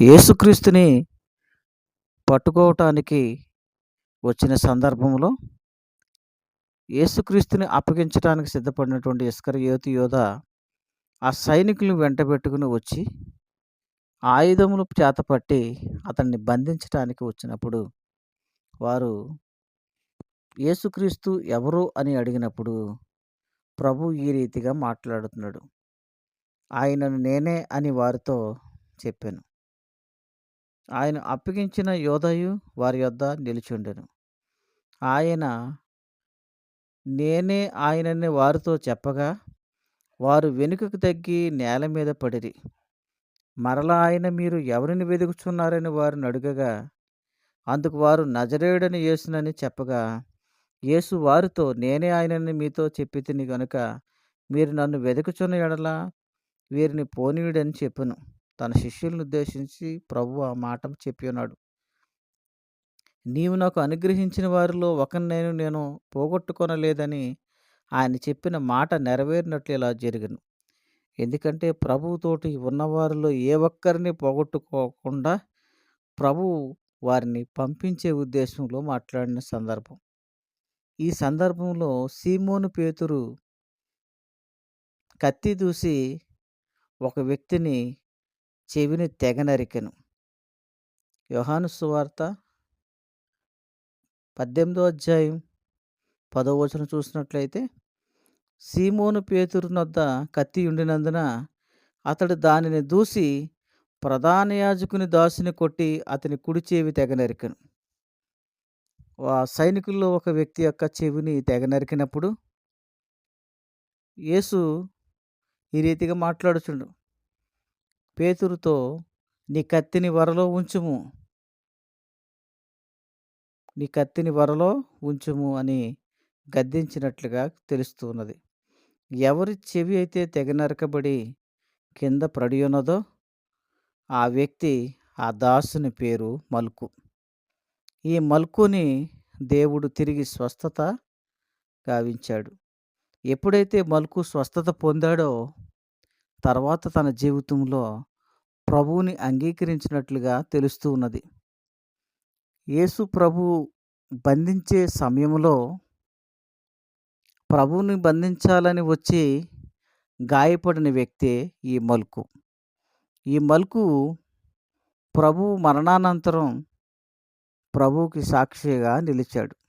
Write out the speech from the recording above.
యేసుక్రీస్తుని పట్టుకోవటానికి వచ్చిన సందర్భంలో యేసుక్రీస్తుని అప్పగించడానికి సిద్ధపడినటువంటి ఇస్కరియోతు యోధ ఆ సైనికులను వెంటబెట్టుకుని వచ్చి ఆయుధములు చేతపట్టి అతన్ని బంధించటానికి వచ్చినప్పుడు వారు యేసుక్రీస్తు ఎవరు అని అడిగినప్పుడు ప్రభు ఈ రీతిగా మాట్లాడుతున్నాడు. ఆయనను నేనే అని వారితో చెప్పాను. ఆయన అప్పగించిన యోధయు వారి యొద్ద నిలిచుండెను. ఆయన నేనే ఆయనని వారితో చెప్పగా వారు వెనుకకు తగ్గి నేల మీద పడిరి. మరలా ఆయన మీరు ఎవరిని వెతుకుచున్నారని వారిని అడుగగా అందుకు వారు నజరేయుడని యేసునని చెప్పగా యేసు వారితో నేనే ఆయనని మీతో చెప్పి తిని గనుక మీరు నన్ను వెతుకుచున్న ఎడలా వీరిని పోనీయుడని చెప్పును. తన శిష్యులను ఉద్దేశించి ప్రభు ఆ మాట చెప్పి ఉన్నాడు. నీవు నాకు అనుగ్రహించిన వారిలో ఒకరినైనా నేను పోగొట్టుకొనలేదని ఆయన చెప్పిన మాట నెరవేరినట్లు ఇలా జరిగను. ఎందుకంటే ప్రభువుతోటి ఉన్నవారిలో ఏ ఒక్కరిని పోగొట్టుకోకుండా ప్రభు వారిని పంపించే ఉద్దేశంలో మాట్లాడిన సందర్భం. ఈ సందర్భంలో సీమోను పేతురు కత్తి దూసి ఒక వ్యక్తిని చెవిని తెగ నరికెను యోహాను సువార్త పద్దెనిమిదో అధ్యాయం పదో వచనం చూసినట్లయితే సీమోను పేతురునొద్ద కత్తి ఉండినందున అతడు దానిని దూసి ప్రధాన యాజకుని దాసుని కొట్టి అతని కుడి చెవి తెగ నరికను ఆ సైనికుల్లో ఒక వ్యక్తి యొక్క చెవిని తెగ నరికినప్పుడు యేసు ఈ రీతిగా మాట్లాడుచుండు. పేతురుతో నీ కత్తిని వరలో ఉంచుము. నీ కత్తిని వరలో ఉంచుము అని గద్దించినట్లుగా తెలుస్తున్నది. ఎవరి చెవి అయితే తెగ నరకబడి కింద పడి ఉన్నదో ఆ వ్యక్తి ఆ దాసుని పేరు మల్కు. ఈ మల్కుని దేవుడు తిరిగి స్వస్థత గావించాడు. ఎప్పుడైతే మల్కు స్వస్థత పొందాడో తర్వాత తన జీవితంలో ప్రభువుని అంగీకరించినట్లుగా తెలుస్తూ ఉన్నది. యేసు ప్రభు బంధించే సమయంలో ప్రభువుని బంధించాలని వచ్చి గాయపడిన వ్యక్తే ఈ మల్కు. ఈ మల్కు ప్రభు మరణానంతరం ప్రభువుకి సాక్షిగా నిలిచాడు.